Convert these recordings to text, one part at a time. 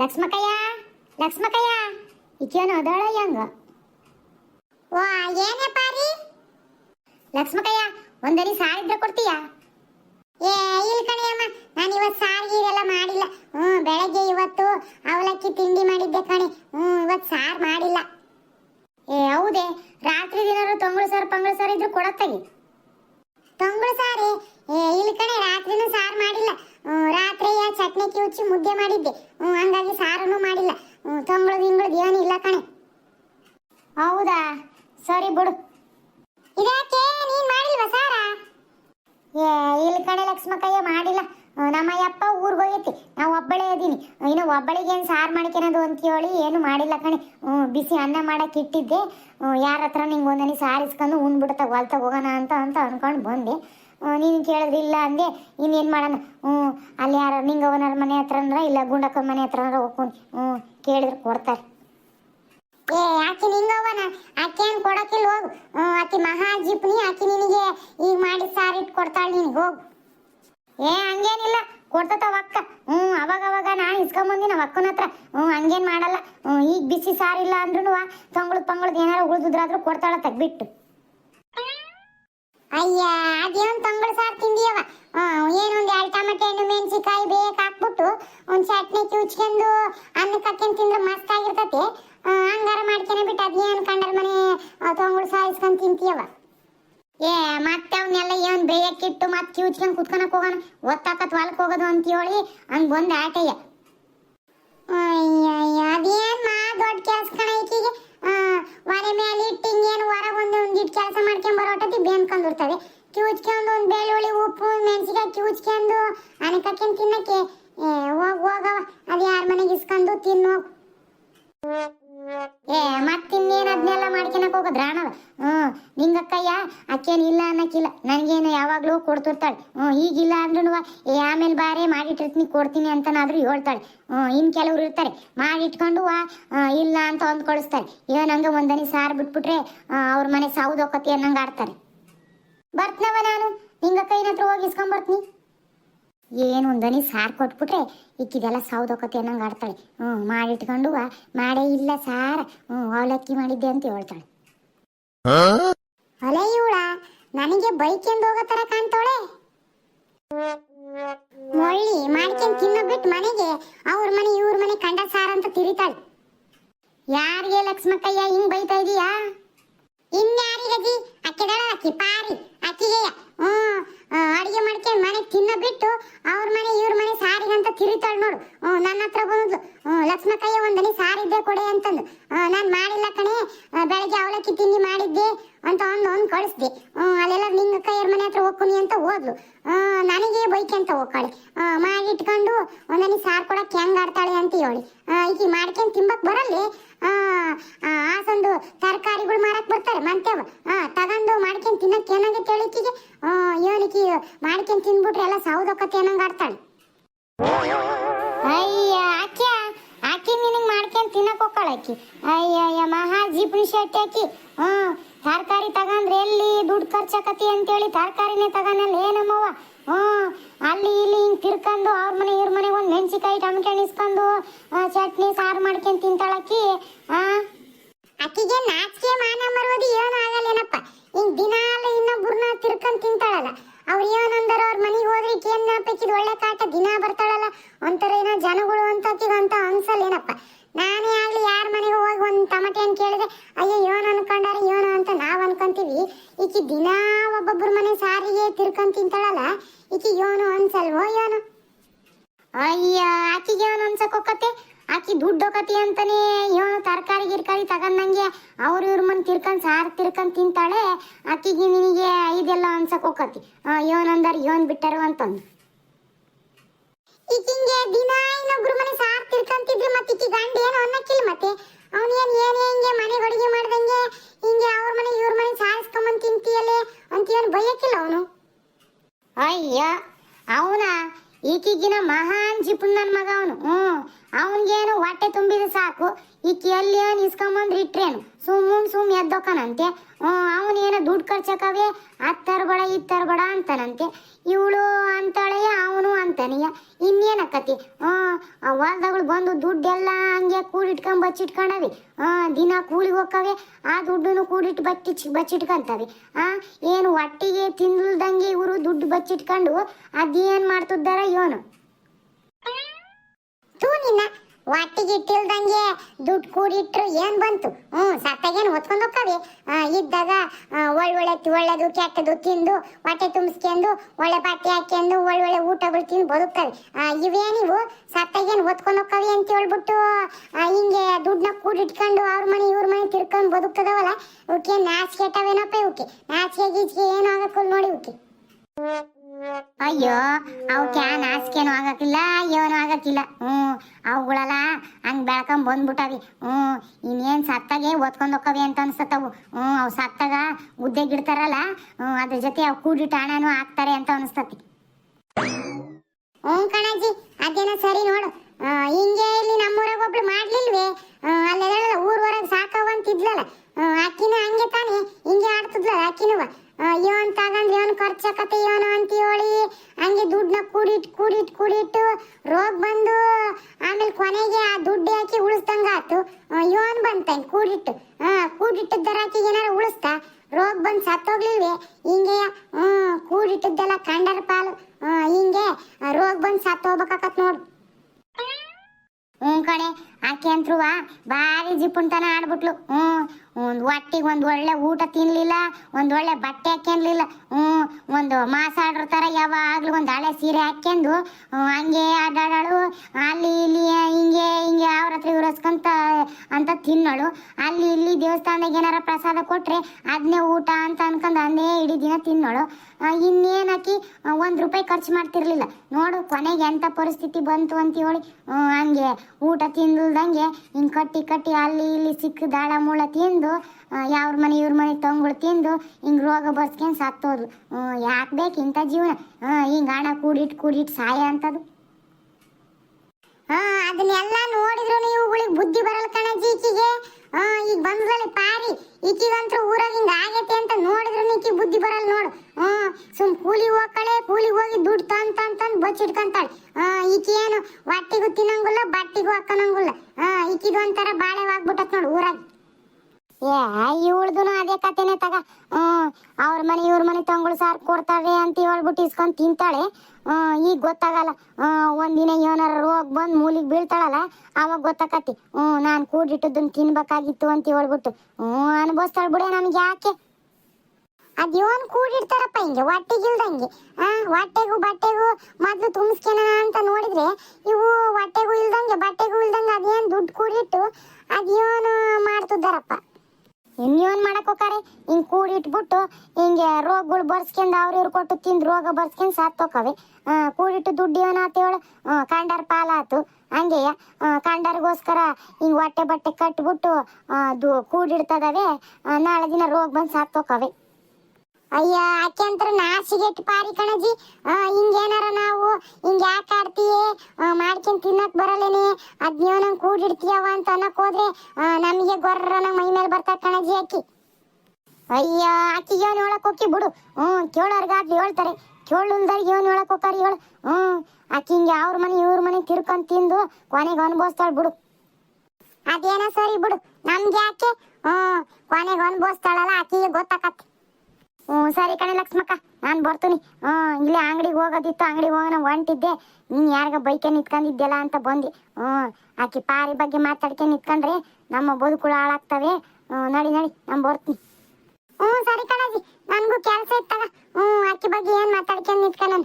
ಲಕ್ಷ್ಮಕಯ್ಯ ಲಕ್ಷ್ಮಕಯ್ಯ ಈಕೇನು ಅದಳ ಹೆಂಗ? ವಾ ಏನೇ ಪಾರಿ? ಲಕ್ಷ್ಮಕಯ್ಯ ಒಂದರಿ ಸಾರಿದ್ರೆ ಕೊಡ್ತೀಯಾ? ಏ ಇಲ್ಲ ಕಣೆಯಮ್ಮ ನಾನು ಇವತ್ತು ಸಾರು ಇದೆಲ್ಲ ಮಾಡಿಲ್ಲ. ಹ್ಞೂ ಬೆಳಗ್ಗೆ ಇವತ್ತು ಅವಲಕ್ಕಿ ತಿಂಡಿ ಮಾಡಿದ್ದೆ ಕಣೆ. ಹ್ಞೂ ಇವತ್ತು ಸಾರು ಮಾಡಿಲ್ಲ. ಏ ಹೌದೇ ರಾತ್ರಿ ದಿನರು ತೊಂಗಳು ಸಾರು ಪಂಗಳು ಸಾರು ಇದ್ರು ಕೊಡತ್ತಾಗಿ ತೊಂಗಳು ಸಾರಿ? ಏ ಇಲ್ಲಿ ಕಣೆ ರಾತ್ರಿನೂ ಸಾರು ಮಾಡಿಲ್ಲ. ಹ್ಮ್, ರಾತ್ರಿ ಚಟ್ನಿ ಕಿವುಚಿ ಮುದ್ದೆ ಮಾಡಿದ್ದೆ ಹ್ಮ್, ಹಂಗಾಗಿ ಸಾರನು ಮಾಡಿಲ್ಲ ಹ್ಮ್, ತೊಂಗಳು ಗಿಂಗಳು ಏನು ಇಲ್ಲ ಕಣೆ ಹೌದಾ ಸರಿ ಬಿಡು ಇದಾಕೆ? ನೀನ್ ಮಾಡಿಲ್ವ ಸಾರ? ಏ, ಇಲ್ಲಿ ಕಣೆ ಲಕ್ಷ್ಮಕ್ಕಯ್ಯ ಮಾಡಿಲ್ಲ. ನಮ್ಮ ಅಪ್ಪ ಊರಿಗೆ ಹೋಗೈತಿ. ನಾವು ಒಬ್ಬಳೇ ಇದ್ದೀನಿ ಇನ್ನು ಒಬ್ಬಳಿಗೆ ಏನು ಸಾರು ಮಾಡ್ಕೊಳೋದು ಅಂತ ಹೇಳಿ ಏನು ಮಾಡಿಲ್ಲ ಕಣೆ. ಬಿಸಿ ಅನ್ನ ಮಾಡಕ್ಕೆ ಇಟ್ಟಿದ್ದೆ. ಯಾರ ಹತ್ರ ನಿಂಗೆ ಒಂದನಿ ಸಾರು ಇಸ್ಕೊಂಡು ಉಣ್ಬಿಡ್ತಾ ಹೊಲ್ತ ಹೋಗೋಣ ಅಂತ ಅಂತ ಅನ್ಕೊಂಡು ಬಂದೆ. ನೀನು ಕೇಳಿದ್ರಿಲ್ಲ ಅಂದೆ. ಇನ್ನೇನು ಮಾಡೋಣ? ಹ್ಞೂ, ಅಲ್ಲಿ ಯಾರು ನಿಂಗವನರ ಮನೆ ಹತ್ರ ಅಂದ್ರೆ ಇಲ್ಲ ಗುಂಡಕ್ಕ ಮನೆ ಹತ್ರ ಅಂದ್ರೆ ಹೋಗ್ಕೊಂಡು, ಹ್ಞೂ, ಕೇಳಿದ್ರೆ ಕೊಡ್ತಾರೆ. ಏ ಆಕಿ ನಿಂಗವನ ಆಕೆ ಏನ್ ಕೊಡಕ್ಕಿಲ್ಲ ಹೋಗು. ಹ್ಮ್, ಆಕಿ ಮಹಾ ಜಿಪ್ನಿ ಆಕಿ ನಿನಗೆ ಈಗ ಮಾಡಿ ಸಾರಿ ಇಟ್ಟು ಕೊಡ್ತಾಳೆ ನಿನಗೆ ಹೋಗು. ಏ ಹಂಗೇನಿಲ್ಲ ಕೊಡ್ತತ ಅಕ್ಕ. ಹ್ಞೂ ಅವಾಗ ಅವಾಗ ನಾನು ಇಸ್ಕೊಂಬಂದಿನ ಅಕ್ಕನ ಹತ್ರ. ಹ್ಞೂ ಹಂಗೇನ್ ಮಾಡಲ್ಲ. ಹ್ಞೂ ಈಗ ಬಿಸಿ ಸಾರಿಲ್ಲ ಅಂದ್ರೂ ತಂಗಳು ಪಂಗಳದ್ ಏನಾರು ಉಳಿದುದ್ರಾದ್ರೂ ಕೊಡ್ತಾಳ ತೆಗ್ಬಿಟ್ಟು. ಅಯ್ಯ ಅದೇನ್ ತಂಗಳು ಸಾರು ತಿಂದಿಯವ? ಏನೊಂದು ಎರಡು ಟಮಟೆ ಹಣ್ಣು ಮೆಣಸಿಕಾಯಿ ಬೇಕು ಹಾಕ್ಬಿಟ್ಟು ಒಂದು ಚಟ್ನಿ ಕಿವುಚ್ಕೊಂಡು ಅನ್ನಕ್ಕೆ ಹಾಕ್ಯಂಡ್ ತಿಂದ್ರೆ ಮಸ್ತ್ ಆಗಿರ್ತತೆ. ಹಂಗಾರ ಮಾಡ್ಕೊಂಡೆ ಬಿಟ್ಟು ಅದೇನು ಕಂಡರ್ ಮನೆ ತೊಂಗಳು ಸಾಯಿಸ್ಕೊಂಡ್ ತಿಂತೀಯವ ಏ, ಮತ್ತೆ ಅವನ್ನೆಲ್ಲ ಏನ್ ಬೇಯಕ್ಕಿಟ್ಟು ಮತ್ತೆ ಕಿವುಚ್ಕೊಂಡು ಕುತ್ಕೊಳಕ್ ಹೋಗೋಣ ಒತ್ತಾಕತ್ ಹೊಲಕ್ ಹೋಗೋದು ಅಂತ ಹೇಳಿ ಹಂಗ್ ಬಂದ ಆಟಯ್ಯ. ಅದೇನ್ ಮಾ ದೊಡ್ಡ ಕೆಲಸ ಕಣ ಈಕಿಗೆ? ಮನೆ ಮೇಲೆ ಇಟ್ಟು ಹಿಂಗೇನು ಹೊರ ಒಂದು ಕೆಲಸ ಮಾಡ್ಕೊಂಡ್ ಬರೋಟತಿ ಬೇನ್ಕೊಂಡಿರ್ತವೆ ಕಿವುಚ್ಕೊಂಡು ಒಂದು ಬೆಳ್ಳುಳ್ಳಿ ಉಪ್ಪು ಮೆಣಸಿಕಾಯಿ ಕಿವುಚ್ಕೊಂಡು ಅನಕಕ್ಕೆ ತಿನ್ನಕ್ಕೆ ನಿಂಗಕ್ಕಯ್ಯ ಅಕ್ಕೇನು ಇಲ್ಲ ಅನ್ನಕ್ಕಿಲ್ಲ ನನಗೇನು ಯಾವಾಗಲೂ ಕೊಡ್ತಿರ್ತಾಳೆ. ಹ್ಞೂ, ಈಗಿಲ್ಲ ಏ, ಆಮೇಲೆ ಬಾರೆ ಮಾಡಿಟ್ಟಿರ್ತೀನಿ, ಕೊಡ್ತೀನಿ ಅಂತನಾದರೂ ಹೇಳ್ತಾಳೆ. ಹ್ಞೂ ಇನ್ನು ಕೆಲವ್ರು ಇರ್ತಾರೆ. ಮಾಡಿಟ್ಕೊಂಡು ವಾ ಇಲ್ಲ ಅಂತ ಅಂದ್ಕೊಳಸ್ತಾರೆ ಇವ ನಂಗೆ ಒಂದನಿ ಸಾರು ಬಿಟ್ಬಿಟ್ರೆ ಅವ್ರ ಮನೆ ಸಾವುದೋಕತಿ ಅನ್ನಂಗೆ ಆಡ್ತಾರೆ. ಬರ್ತನವ ನಾನು? ನಿಂಗಕ್ಕಯ್ಯನ ಹತ್ರ ಹೋಗಿ ಇಸ್ಕೊಂಬರ್ತೀನಿ ಏನು ಒಂದನಿ ಸಾರು ಕೊಟ್ಬಿಟ್ರೆ ಇಕ್ಕಿದೆಲ್ಲ ಸೌದೋಕತಿ ಅನ್ನಂಗೆ ಆಡ್ತಾಳೆ. ಹ್ಞೂ, ಮಾಡಿಟ್ಕೊಂಡು ಮಾಡೇ ಇಲ್ಲ ಸಾರ್. ಹ್ಞೂ, ಅವಲಕ್ಕಿ ಮಾಡಿದ್ದೆ ಅಂತ ಹೇಳ್ತಾಳೆ. ಅಲೆ ಇವಳ ನನಗೆ ಬೈಕೆಂದು ಹೋಗೋ ತರ ಕಾಣ್ತಾಳೆ ಮೊಳ್ಳಿ ಮಾಡ್ಕೊಂಡು ತಿನ್ನೋ ಬಿಟ್ಟು ಮನೆಗೆ ಅವ್ರ ಮನೆ ಇವ್ರ ಮನೆ ಕಂಡ ಸಾರ ಅಂತ ತಿರಿತಾಳೆ ಯಾರಿಗೆ ಲಕ್ಷ್ಮಕ್ಕಯ್ಯ ಹಿಂಗ್ ಬೈತಾ ಇದೀಯಾ ಇನ್ಯಾರಿಗಜಿ ಅಕ್ಕಿದಾಳ ಅಕ್ಕಿ ಪಾರಿ ಅಕ್ಕಿಗೆ ಹ್ಮ್ ಅಡಿಗೆ ಮಾಡ್ಕೊಂಡು ಮನೆಗೆ ತಿನ್ನೋ ಬಿಟ್ಟು ಅವ್ರ ಮನೆ ಇವ್ರ ಮನೆ ಸಾರಿಗಂತ ತಿರುತಾಳ ನೋಡು ಹ್ಮ್ ನನ್ನ ಹತ್ರ ಬಂದ್ಲು ಹ್ಮ್ ಲಕ್ಷ್ಮಕ್ಕಯ್ಯ ಒಂದನಿ ಸಾರಿದ್ದೆ ಕೊಡೆ ಅಂತಂದು. ನಾನು ಮಾಡಿಲ್ಲ ಕಣೆ. ಬೆಳಗ್ಗೆ ಅವಲಕ್ಕಿ ತಿಂಡಿ ಮಾಡಿದ್ದೆ ಅಂತ ಒಂದು ಒಂದು ಕಳಿಸ್ದೆ. ಅಲ್ಲೆಲ್ಲ ನಿಂಗ ಕೈಯರ್ ಮನೆ ಹತ್ರ ಹೋಗ್ಕೊನಿ ಅಂತ ಹೋದ್ಲು. ನನಗೆ ಬೈಕೆ ಅಂತ ಹೋಗ್ಕಾಳೆ. ಮಾಡಿಟ್ಕೊಂಡು ಒಂದನಿ ಸಾರು ಕೊಡಕ್ಕೆ ಹೆಂಗ್ ಆಡ್ತಾಳೆ ಅಂತ ಹೇಳಿ. ಈಕಿ ಮಾಡ್ಕೊಂಡು ತಿಂಬಕ್ ಬರಲ್ಲಿ. ಆಸಂದು ತರಕಾರಿಗಳು ಮಾರಕ್ ಬರ್ತಾರೆ ಮಂತ್ಯವ ತಗೊಂಡು ಮಾಡ್ಕೊಂಡು ತಿನ್ನಕ್ಕೆ ಏನಾಗೈತೆ ಹೇಳಿಕಿಗೆ ಇವನಿಕಿ ಮಾಡ್ಕೊಂಡು ತಿನ್ಬಿಟ್ರೆ ಎಲ್ಲ ಸೌದೊಕ್ಕತ್ತೆ ಏನಂಗ ಆಡ್ತಾಳೆ. ತಗಂದ್ರ ಹ್ಮ್ ತರಕಾರಿ ತಗಂದ್ರೆ ಎಲ್ಲಿ ದುಡ್ಡು ಖರ್ಚಾಕತಿ ಅಂತೇಳಿ ತರಕಾರಿನೇ ತಗನಲ್ಲ ಏನಮ್ಮವ ಹ್ಮ್ ಅಲ್ಲಿ ಇಲ್ಲಿ ಹಿಂಗ್ ತಿರ್ಕೊಂಡು ಅವ್ರ ಮನೆ, ಇವ್ರ ಮನೆಗೆ ಒಂದ್ ಮೆಣಸಿಕಾಯಿ ಟಮಟೆ ಇಸ್ಕೊಂಡು ಚಟ್ನಿ, ಸಾರು ಮಾಡ್ಕೊಂಡು ತಿಂತಾಳಕ್ಕಿ ಆ? ಅಕ್ಕಿಗೆ ನಾಚಿಕೆ ಮಾನ ಮರುವುದು ಏನು ಆಗಲ್ಲೇನಪ್ಪ? ಹಿಂಗ್ ದಿನಾಲ ಇನ್ನೊಬ್ಬರನ್ನ ತಿರ್ಕೊಂಡ್ ತಿಂತಾಳಲ್ಲ. ಅವ್ರು ಏನಂದಾರ ಅವ್ರ ಮನೆಗೆ ಹೋದ್ರೆ ಏನ್ ಒಳ್ಳೆ ಕಾಟ? ದಿನ ಬರ್ತಾಳಲ್ಲ. ಒಂಥರ ಏನೋ ಜನಗಳು ಅಂತ ಅಂತ ಅನ್ಸಲ್ಲೇನಪ್ಪ ನಾನೇ ಆಗ್ಲಿ ಯಾರ ಮನೆಗೆ ಹೋಗಿ ಒಂದ್ ಟಮಟೆ ಅಂತ ಕೇಳಿದ್ರೆ ಅಯ್ಯೋ ಏನ್ ಅನ್ಕೊಂಡಾರ ಏನು ಅಂತ ನಾವ್ ಅನ್ಕೊಂತೀವಿ. ಈಕಿ ದಿನಾ ಒಬ್ಬೊಬ್ರ ಮನೆ ಸಾರಿಗೆ ತಿರ್ಕೊಂಡ್ ತಿಂತಾಳಲ್ಲ, ಈಕಿ ಏನು ಅನ್ಸಲ್ವೋ ಏನು ಅಯ್ಯ, ಆಕಿಗೆ ಏನು ಅನ್ಸಕ್ ಹೋಗತ್ತೆ ಆಕಿ ದುಡ್ಡು ಹೋಗತಿ ಅಂತಾನೆ ಏನು ತರಕಾರಿ ಗಿರ್ಕಾರಿ ತಗೊಂಡಂಗೆ ಅವ್ರ ಇವ್ರ ಮನ್ ತಿರ್ಕೊಂಡ್ ಸಾರ್ ತಿರ್ಕೊಂಡ್ ತಿಂತಾಳೆ ಅಕ್ಕಿಗೆ ನಿನಗೆ ಇದೆಲ್ಲ ಅನ್ಸಕ್ ಹೋಗತಿ ಇವನ್ ಅಂದಾರ ಇವನ್ ಬಿಟ್ಟಾರು ಅಂತಂದು. ಈಕಿಂಗೆ ದಿನ ಇನ್ನೊಬ್ರು ಮನೆ ಸಾರ್ ತಿರ್ಕೊಂತಿದ್ರೆ ಮತ್ತೆ ಈಕಿ ಗಂಡ ಏನು ಅನ್ನಕ್ಕಿಲ್ಲ ಮತ್ತೆ ಅವನ್ ಏನ್ ಏನೇ ಹಿಂಗೆ ಮನೆಗೆ ಅಡಿಗೆ ಮಾಡ್ದಂಗೆ ಹಿಂಗೆ ಅವ್ರ ಮನೆ ಇವ್ರ ಮನೆ ಸಾರಿಸ್ಕೊಂಬಂದ್ ತಿಂತೀಯಲ್ಲೇ ಅಂತ ಏನು ಬೈಯಕ್ಕಿಲ್ಲ ಅವನು ಅಯ್ಯ ಅವನ ಈಕಿಗಿನ ಮಹಾನ್ ಜಿಪುಣ್ ನನ್ ಮಗ ಅವನು ಹ್ಮ್ ಅವನ್ಗೇನು ಹೊಟ್ಟೆ ತುಂಬಿದ ಸಾಕು ಈಕಿ ಎಲ್ಲಿ ಏನ್ ಇಸ್ಕೊಂಬಂದ್ ಇಟ್ರೇನು? ಸುಮ್ಮ ಸುಮ್ ಎದ್ದೋಕನಂತೆ ಅವನೇನ ದುಡ್ಡು ಖರ್ಚಕವೇ ಅದ್ ಇತ್ತರ ಇದ್ ಅಂತಾನಂತೆ. ಇವಳು ಅಂತಾಳೆಯ, ಅವನು ಅಂತಾನೆಯ. ಇನ್ನೇನಕ್ಕತಿ? ಹೊಲ್ದಗಳು ಬಂದು ದುಡ್ಡೆಲ್ಲ ಹಂಗೆ ಕೂಡಿಟ್ಕೊಂಡು ಬಚ್ಚಿಟ್ಕೊಂಡವಿ. ದಿನ ಕೂಲಿಗೆ ಹೋಕ್ಕವೆ ಆ ದುಡ್ಡನ್ನು ಕೂಡಿಟ್ಟು ಬಚ್ಚಿ ಬಚ್ಚಿಟ್ಕೊಂತವೆ. ಆ, ಏನು ಒಟ್ಟಿಗೆ ತಿಂದಲ್ದಂಗೆ ಇವರು ದುಡ್ಡು ಬಚ್ಚಿಟ್ಕೊಂಡು ಅದೇನ್ ಮಾಡ್ತಿದ್ದಾರ ಇವನು. ತೂ ನಿನ್ನ. ಒಟ್ಟಿಗೆ ಇಟ್ಟಿಲ್ದಂಗೆ ದುಡ್ಡು ಕೂಡಿಟ್ರು ಏನ್ ಬಂತು? ಹ್ಮ್ ಸತ್ತಾಗೇನು ಹೊತ್ಕೊಂಡು ಹೋಗ್ತವೆ? ಇದ್ದಾಗ ಒಳ್ಳೆ ಒಳ್ಳೊಳ್ಳೆ ಒಳ್ಳೆದು, ಕೆಟ್ಟದು ತಿಂದು, ಹೊಟ್ಟೆ ತುಂಬಿಸ್ಕೊಂಡು, ಒಳ್ಳೆ ಬಟ್ಟೆ ಹಾಕ್ಕೊಂಡು ಒಳ್ಳೊಳ್ಳೆ ಊಟಗಳು ತಿಂದು ಬದುಕ್ತವೆ. ಇವೇನಿವು ಸತ್ತಾಗೇನು ಹೊತ್ಕೊಂಡು ಹೋಗ್ತವೆ ಅಂತ ಹೇಳ್ಬಿಟ್ಟು ಹಿಂಗೆ ದುಡ್ಡನ್ನ ಕೂಡಿಟ್ಕೊಂಡು ಅವ್ರ ಮನೆ, ಇವ್ರ ಮನೆ ತಿರ್ಕೊಂಡು ಬದುಕ್ತದವಲ್ಲ? ಇವಕ್ಕೆ ನಾಚಿಕೆ ಇಟ್ಟವೇನಪ್ಪ ಇವಕ್ಕೆ ನಾಚಿಕೆ ಗೀಚಿಗೆ ಏನು ಆಗಕ್ಕೂ ನೋಡಿ ಇವಕ್ಕೆ ಅಯ್ಯೋ ಅವಕ್ಯಾನ್ ಹಾಸ್ಕೇನು ಆಗಕ್ಕಿಲ್ಲ ಏನು ಆಗಕ್ಕಿಲ್ಲ ಹ್ಞೂ, ಅವುಗಳೆಲ್ಲ ಹಂಗೆ ಬೆಳ್ಕೊಂಡ್ ಬಂದ್ಬಿಟ್ಟವಿ. ಹ್ಞೂ, ಇನ್ನೇನು ಸತ್ತಾಗೆ ಓದ್ಕೊಂಡು ಹೋಕ್ಕವಿ ಅಂತ ಅನ್ಸತ್ತವು. ಹ್ಞೂ, ಅವು ಸತ್ತಾಗ ಗುದ್ದೆಗಿಡ್ತಾರಲ್ಲ ಹ್ಞೂ, ಅದ್ರ ಜೊತೆ ಅವು ಕೂಡಿ ಹಣನೂ ಹಾಕ್ತಾರೆ ಅಂತ ಅನಿಸ್ತತಿ ಹ್ಞೂ ಕಣಜ್ಜಿ, ಅದೇನೋ ಸರಿ ನೋಡು. ಹಿಂಗೆ ಇಲ್ಲಿ ನಮ್ಮೂರಾಗ ಒಬ್ಳು ಮಾಡ್ಲಿಲ್ವೇ ಅಲ್ಲೆಲ್ಲ ಊರ್ ಹೊರಗೆ ಸಾಕವಂತಿದ್ಲಲ್ಲ ಆ, ಅಕ್ಕಿನ ಹಂಗೆ ತಾನೆ ಹಿಂಗೆ ಆಡ್ತಿದ್ಲಲ್ಲ ಅಕ್ಕಿನುವ ಇವನ್ ತಗಂದ್ ಇವನ್ ಖರ್ಚಾಕತೆ ಇವನು ಅಂತ ಹೇಳಿ ಹಂಗೆ ದುಡ್ಡನ್ನ ಕೂಡಿಟ್ ಕೂಡಿಟ್ ಕೂಡಿಟ್ಟು ರೋಗ ಬಂದು ಆಮೇಲೆ ಕೊನೆಗೆ ಆ ದುಡ್ಡು ಹಾಕಿ ಉಳಿಸ್ದಂಗ ಆತು ಇವನ್ ಬಂತಾನೆ ಕೂಡಿಟ್ಟು ಹಾ ಕೂಡಿಟ್ಟಿದ್ದರ ಆಕಿಗೆ ಏನಾರ ಉಳಿಸ್ತಾ? ರೋಗ ಬಂದು ಸತ್ತೋಗ್ಲಿಲ್ವೇ? ಹಿಂಗೆ, ಹ್ಮ್ ಕೂಡಿಟ್ಟಿದ್ದೆಲ್ಲ ಕಂಡರ ಪಾಲು. ಹಿಂಗೆ ರೋಗ ಬಂದು ಸತ್ತೋಗ್ಬೇಕಾಕತ್ ನೋಡು. ಹ್ಞೂ ಕಣೆ, ಆಕೆ ಅಂತ್ರುವ, ಭಾರಿ ಜಿಪುಣ್ತನ ಆಡ್ಬಿಟ್ಲು. ಹ್ಞೂ ಒಂದು ಹೊಟ್ಟಿಗೆ ಒಂದು ಒಳ್ಳೆ ಊಟ ತಿನ್ಲಿಲ್ಲ ಒಂದು ಒಳ್ಳೆ ಬಟ್ಟೆ ಹಾಕ್ಯನ್ಲಿಲ್ಲ ಹ್ಞೂ ಒಂದು ಮಾಸಾಡ್ರ ಥರ ಯಾವಾಗಲೂ ಒಂದು ಹಳೆ ಸೀರೆ ಹ್ಞೂ, ಹಂಗೆ ಅಡ್ಡಾಡಳು. ಅಲ್ಲಿ ಇಲ್ಲಿ ಹಿಂಗೆ ಹಿಂಗೆ ಅವ್ರ ಹತ್ರ ಇವ್ರಸ್ಕಂತ ಅಂತ ತಿನ್ನಳು. ಅಲ್ಲಿ ಇಲ್ಲಿ ದೇವಸ್ಥಾನದಾಗ ಏನಾರ ಪ್ರಸಾದ ಕೊಟ್ಟರೆ ಅದನ್ನೇ ಊಟ ಅಂತ ಅನ್ಕೊಂಡು ಅಂದೇ ಇಡೀ ದಿನ ತಿನ್ನೋಳು. ಇನ್ನೇನು ಹಾಕಿ ಒಂದು ರೂಪಾಯಿ ಖರ್ಚು ಮಾಡ್ತಿರ್ಲಿಲ್ಲ. ನೋಡು ಕೊನೆಗೆ ಎಂಥ ಪರಿಸ್ಥಿತಿ ಬಂತು ಅಂತ ಹೇಳಿ ಹಂಗೆ ಊಟ ತಿಂದಿಲ್ದಂಗೆ ಹಿಂಗೆ ಕಟ್ಟಿ ಕಟ್ಟಿ ಅಲ್ಲಿ ಇಲ್ಲಿ ಸಿಕ್ಕ ದಾಳ ಮೂಳ ತಿಂದು ಯಾವ್ರ ಮನೆ ಇವ್ರ ಮನೆ ತಂಗುಳು ತಿಂದು ಹಿಂಗೆ ರೋಗ ಬರ್ಸ್ಕೊಂಡು ಸತ್ತೋದು. ಯಾಕೆ ಬೇಕು ಇಂಥ ಜೀವನ? ಹಿಂಗೆ ಹಣ ಕೂಡಿಟ್ಟು ಕೂಡಿಟ್ಟು ಸಾಯ ಅಂತದು. ಹಾ ಅದನ್ನೆಲ್ಲ ನೋಡಿದ್ರು ಇವುಗಳಿಗೆ ಬುದ್ಧಿ ಬರಲ್ಲ ಕಣ ಜೀಕಿಗೆ ಈಗ ಬಂದ್ರಲ್ಲಿ ಪಾರಿ ಈಕಿಗಂತೂ ಊರಾಗ ಹಿಂಗ ಆಗೈತೆ ಅಂತ ನೋಡಿದ್ರು ಈಕಿ ಬುದ್ಧಿ ಬರಲ್ಲ ನೋಡು. ಹ್ಮ್ ಸುಮ್ ಕೂಲಿ ಹೋಗ್ಕಳೆ ಕೂಲಿ ಹೋಗಿ ದುಡ್ಡು ತಂತ ತಂದ್ ಬಚ್ಚಿಡ್ಕಂತಾಳೆ ಈಕಿ ಏನು ಹೊಟ್ಟಿಗೂ ತಿನ್ನಂಗಿಲ್ಲ, ಬಟ್ಟಿಗೂ ಹಾಕನಂಗಿಲ್ಲ ಈಕಿದು ಒಂಥರ ಬಾಳೆವಾಗ್ಬಿಟ್ಟತ್ ನೋಡು ಊರಾಗ. ಏ ಇವಳ್ದು ಅದೇ ಕತೆನೆ ತಗ. ಹ್ಮ್ ಅವ್ರ ಮನೆ, ಇವ್ರ ಮನೆ ತಂಗಳು ಸಾರ್ ಕೊಡ್ತಾವೆ ಅಂತ ಹೇಳ್ಬಿಟ್ಟು ಇಸ್ಕೊಂಡ್ ತಿಂತಾಳೆ. ಈಗ ಗೊತ್ತಾಗಲ್ಲ. ಒಂದಿನ ಏನಾರ ರೋಗ ಬಂದ್ ಮೂಲಿಗೆ ಬೀಳ್ತಾಳಲ್ಲ, ಅವಾಗ ಗೊತ್ತಾಕತಿ. ಹ್ಮ್ ನಾನ್ ಕೂಡಿಟ್ಟದನ್ನ ತಿನ್ಬೇಕಾಗಿತ್ತು ಅಂತ ಹೇಳ್ಬಿಟ್ಟು. ಹ್ಮ್ ಅನ್ಭವಿಸ್ತಾಳ ಬಿಡೆ ನಮ್ಗೆ ಯಾಕೆ? ಅದೇನ್ ಕೂಡಿಡ್ತಾರಪ್ಪ ಹಿಂಗೆ ಹೊಟ್ಟೆಗಿಲ್ದಂಗೆ ಆ ಹೊಟ್ಟೆಗೂ ಬಟ್ಟೆಗೂ ಮೊದ್ಲು ತುಂಬಿಸ್ಕೆನ ಅಂತ ನೋಡಿದ್ರೆ, ಇವು ಹೊಟ್ಟೆಗೂ ಇಲ್ದಂಗೆ ಬಟ್ಟೆಗೂ ಇಲ್ದಂಗೆ ಅದೇನ್ ದುಡ್ಡು ಕೂಡಿಟ್ಟು ಅದೇನು ಮಾಡ್ತಿದ್ದಾರಪ್ಪ. ಇನ್ನೇನ್ ಮಾಡಕ್ ಹೋಗಾರೆ ಹಿಂಗ್ ಕೂಡಿಟ್ಬಿಟ್ಟು ಹಿಂಗೆ ರೋಗಗಳು ಬರ್ಸ್ಕೊಂಡ್ ಅವ್ರ ಇವ್ರು ಕೊಟ್ಟು ತಿಂದ್ ರೋಗ ಬರ್ಸ್ಕೊಂಡ್ ಸಾತ್ತೋಕವೆ ಕೂಡಿಟ್ಟು ದುಡ್ಡು ಏನಾತ ಹೇಳು? ಕಂಡರ್ ಪಾಲಾತು. ಹಂಗೆಯ? ಕಂಡರ್ಗೋಸ್ಕರ ಹಿಂಗ್ ಹೊಟ್ಟೆ ಬಟ್ಟೆ ಕಟ್ಬಿಟ್ಟು ಕೂಡಿಡ್ತದವೆ. ನಾಳೆ ದಿನ ರೋಗ ಬಂದ್ ಸಾತ್ತೋಕವೆ ಅಯ್ಯ, ಆಕೆ ಅಂತ ನಾಸಿಗೆಟ್ ಪಾರಿ ಕಣಜಿ. ಹಿಂಗೇನಾರ ನಾವು ಹಿಂಗ್ ಯಾಕೆ ಆಡ್ತೀಯೇ? ಮಾಡ್ಕೊಂಡ್ ತಿನ್ನಕ್ ಬರಲ್ಲೇನೆ. ಅದ್ನೇವ್ ನಂಗೆ ಕೂಡಿಡ್ತೀಯವ ಅಂತ ಅನ್ನಕ್ ಹೋದ್ರೆ ನಮಗೆ ಗೊರ್ರ ನಂಗೆ ಮೈ ಮೇಲೆ ಬರ್ತಾ ಕಣಜಿ ಆಕಿ. ಅಯ್ಯ ಆಕಿಗೆ ಏನು ಹೇಳಕ್ ಹೋಗಿ ಬಿಡು. ಹ್ಮ್ ಕೇಳೋರ್ಗಾದ್ಲಿ ಹೇಳ್ತಾರೆ. ಕೇಳಲ್ದಾರಿಗೆ ಇವನು ಹೇಳಕ್ ಹೋಗ್ತಾರೆ ಹೇಳು. ಹ್ಮ್, ಆಕಿ ಹಿಂಗೆ ಅವ್ರ ಮನೆ, ಇವ್ರ ಮನೆ ತಿರ್ಕೊಂಡ್ ತಿಂದು ಕೊನೆಗೆ ಅನುಭವಿಸ್ತಾಳ ಬಿಡು. ಅದೇನೋ ಸರಿ ಬಿಡು. ನಮ್ಗೆ ಯಾಕೆ? ಹ್ಮ್, ಕೊನೆಗೆ ಅನುಭವಿಸ್ತಾಳಲ್ಲ, ಆಕಿಗೆ ಗೊತ್ತಾಕತ್ತೆ. ಸರಿ ಕಣೆ ಲಕ್ಷ್ಮಕ್ಕ, ನಾನು ಬರ್ತೀನಿ. ಹ್ಞೂ ಇಲ್ಲೇ ಅಂಗಡಿಗೆ ಹೋಗೋದಿತ್ತು, ಅಂಗಡಿಗೆ ಹೋಗೋಣ ಹೊಂಟಿದ್ದೆ. ನೀನು ಯಾರಿಗ ಬೈಕೆ ನಿಂತ್ಕೊಂಡಿದ್ದೆಲ್ಲ ಅಂತ ಬಂದು. ಹ್ಞೂ ಆಕೆ ಪಾರಿ ಬಗ್ಗೆ ಮಾತಾಡ್ಕೆ ನಿಂತ್ಕೊಂಡ್ರೆ ನಮ್ಮ ಬದುಕುಳು ಹಾಳಾಗ್ತವೆ. ಹ್ಞೂ ನಡಿ ನಡಿ, ನಾನು ಬರ್ತೀನಿ. ಹ್ಞೂ ಸರಿ ಕಣಜಿ, ನನಗೂ ಕೆಲಸ ಇತ್ತಲ್ಲ. ಹ್ಞೂ ಆಕೆ ಬಗ್ಗೆ ಏನು ಮಾತಾಡ್ಕೊಂಡು ನಿಂತ್ಕೊಳ್ಳೋಣ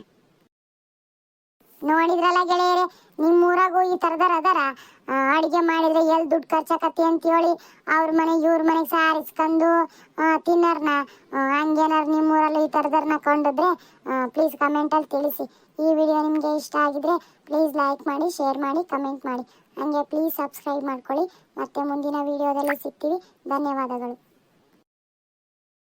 ನೋಡಿದ್ರಲ್ಲ ಗೆಳೆಯರೆ, ನಿಮ್ಮೂರಾಗೂ ಈ ಥರದಾರ ಅದಾರ? ಅಡುಗೆ ಮಾಡಿದ್ರೆ ಎಲ್ಲಿ ದುಡ್ಡು ಖರ್ಚಾಕತ್ತಿ ಅಂತ ಹೇಳಿ ಅವ್ರ ಮನೆ, ಇವ್ರ ಮನೆಗೆ ಸಾರಿಸ್ಕೊಂಡು ತಿನ್ನರ್ನ ನಿಮ್ಮ ನಿಮ್ಮೂರಲ್ಲಿ ಈ ಥರದರ್ನ ಕಂಡಿದ್ರೆ ಪ್ಲೀಸ್ ಕಮೆಂಟಲ್ಲಿ ತಿಳಿಸಿ. ಈ ವಿಡಿಯೋ ನಿಮಗೆ ಇಷ್ಟ ಆಗಿದ್ರೆ ಪ್ಲೀಸ್ ಲೈಕ್ ಮಾಡಿ ಶೇರ್ ಮಾಡಿ ಕಮೆಂಟ್ ಮಾಡಿ. ಹಾಗೆ ಪ್ಲೀಸ್ ಸಬ್ಸ್ಕ್ರೈಬ್ ಮಾಡ್ಕೊಳ್ಳಿ. ಮತ್ತೆ ಮುಂದಿನ ವಿಡಿಯೋದಲ್ಲಿ ಸಿಗ್ತೀವಿ. ಧನ್ಯವಾದಗಳು.